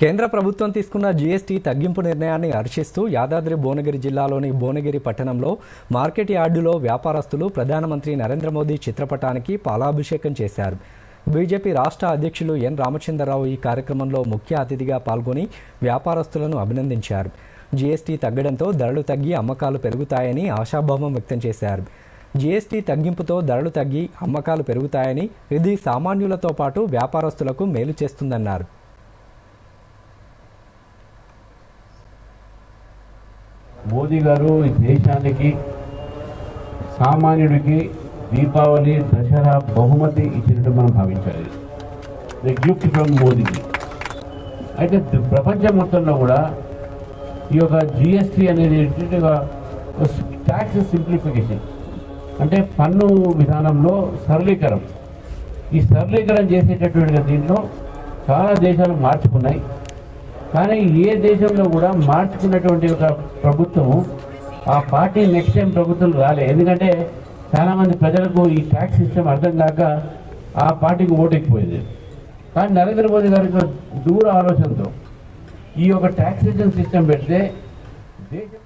కేంద్ర ప్రభుత్వం తీసుకున్న జీఎస్టీ తగ్గింపు నిర్ణయాన్ని హర్షిస్తూ యాదాద్రి భువనగిరి జిల్లాలోని భువనగిరి పట్టణంలో మార్కెట్ యార్డులో వ్యాపారస్తులు ప్రధానమంత్రి నరేంద్ర మోదీ చిత్రపటానికి పాలాభిషేకం చేశారు. బీజేపీ రాష్ట్ర అధ్యక్షులు ఎన్ రామచంద్రరావు ఈ కార్యక్రమంలో ముఖ్య అతిథిగా పాల్గొని వ్యాపారస్తులను అభినందించారు. జీఎస్టీ తగ్గడంతో ధరలు తగ్గి అమ్మకాలు పెరుగుతాయని ఆశాభావం వ్యక్తం చేశారు. జీఎస్టీ తగ్గింపుతో ధరలు తగ్గి అమ్మకాలు పెరుగుతాయని ఇది సామాన్యులతో పాటు వ్యాపారస్తులకు మేలు చేస్తుందన్నారు. మోదీ గారు ఈ దేశానికి సామాన్యుడికి దీపావళి దసరా బహుమతి ఇచ్చినట్టు మనం భావించాలి. ది గిఫ్ట్ ఫ్రమ్ మోదీ అయితే ప్రపంచం మొత్తంలో కూడా ఈ యొక్క జిఎస్టీ అనేది ట్యాక్స్ సింప్లిఫికేషన్ అంటే పన్ను విధానంలో సరళీకరం ఈ సరళీకరణ చేసేటటువంటి దీంట్లో చాలా దేశాలు మార్చుకున్నాయి. కానీ ఏ దేశంలో కూడా మార్చుకున్నటువంటి ఒక ప్రభుత్వం ఆ పార్టీ నెక్స్ట్ టైం ప్రభుత్వం రాలే. ఎందుకంటే చాలామంది ప్రజలకు ఈ ట్యాక్స్ సిస్టమ్ అర్థం కాక ఆ పార్టీకి ఓటెక్కిపోయింది కానీ నరేంద్ర మోదీ గారికి దూర ఆలోచనతో ఈ యొక్క ట్యాక్సేషన్ సిస్టమ్ పెడితే దేశం